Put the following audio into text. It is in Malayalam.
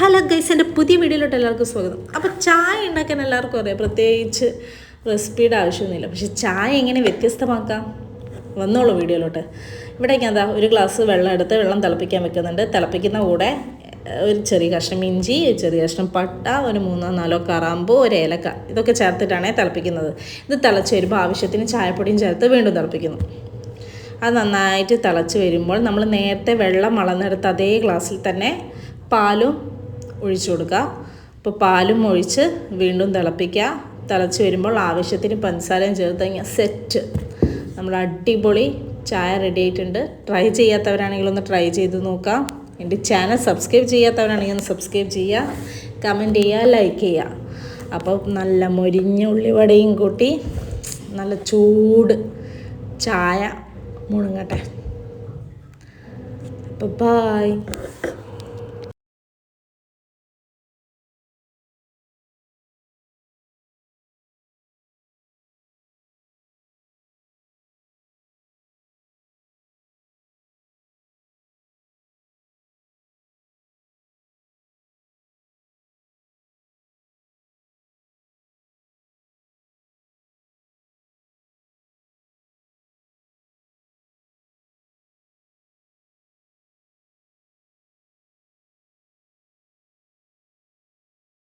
ഹലോ ഗൈസ് എന്റെ പുതിയ വീഡിയോയിലോട്ട് എല്ലാവർക്കും സ്വാഗതം. അപ്പോൾ ചായ ഉണ്ടാക്കാൻ എല്ലാവർക്കും അറിയാം. പ്രത്യേകിച്ച് റെസിപ്പിയുടെ ആവശ്യമൊന്നുമില്ല. പക്ഷെ ചായ എങ്ങനെ വ്യത്യസ്തമാക്കാം? വന്നോളൂ വീഡിയോയിലോട്ട്. ഇവിടേക്ക് എന്താ ഒരു ഗ്ലാസ് വെള്ളം എടുത്ത് വെള്ളം തിളപ്പിക്കാൻ വെക്കുന്നുണ്ട്. തിളപ്പിക്കുന്ന കൂടെ ഒരു ചെറിയ കഷ്ണം ഇഞ്ചി ചെറിയ കഷ്ണം പട്ട ഒരു മൂന്നോ നാലോ കറാമ്പോ ഒരു ഏലക്ക ഇതൊക്കെ ചേർത്തിട്ടാണ് തിളപ്പിക്കുന്നത്. ഇത് തിളച്ച് വരുമ്പോൾ ആവശ്യത്തിന് ചായപ്പൊടിയും ചേർത്ത് വീണ്ടും തിളപ്പിക്കുന്നു. അത് നന്നായിട്ട് തിളച്ച് വരുമ്പോൾ നമ്മൾ നേരത്തെ വെള്ളം വളർന്നെടുത്ത് അതേ ഗ്ലാസ്സിൽ തന്നെ പാലും ഒഴിച്ചു കൊടുക്കുക. അപ്പോൾ പാലും ഒഴിച്ച് വീണ്ടും തിളപ്പിക്കുക. തിളച്ച് വരുമ്പോൾ ആവശ്യത്തിന് പഞ്ചസാരയും ചേർത്ത് കഴിഞ്ഞാൽ സെറ്റ് നമ്മൾ അടിപൊളി ചായ റെഡി ആയിട്ടുണ്ട്. ട്രൈ ചെയ്യാത്തവരാണെങ്കിൽ ഒന്ന് ട്രൈ ചെയ്ത് നോക്കാം എന്റെ ചാനൽ സബ്സ്ക്രൈബ് ചെയ്യാത്തവരാണെങ്കിൽ ഒന്ന് സബ്സ്ക്രൈബ് ചെയ്യുക. കമന്റ് ചെയ്യുക ലൈക്ക് ചെയ്യുക. അപ്പോൾ നല്ല മൊരിഞ്ഞ ഉള്ളിവടയും കൂട്ടി നല്ല ചൂട് ചായ മുണങ്ങട്ടെ. അപ്പോൾ ബായ്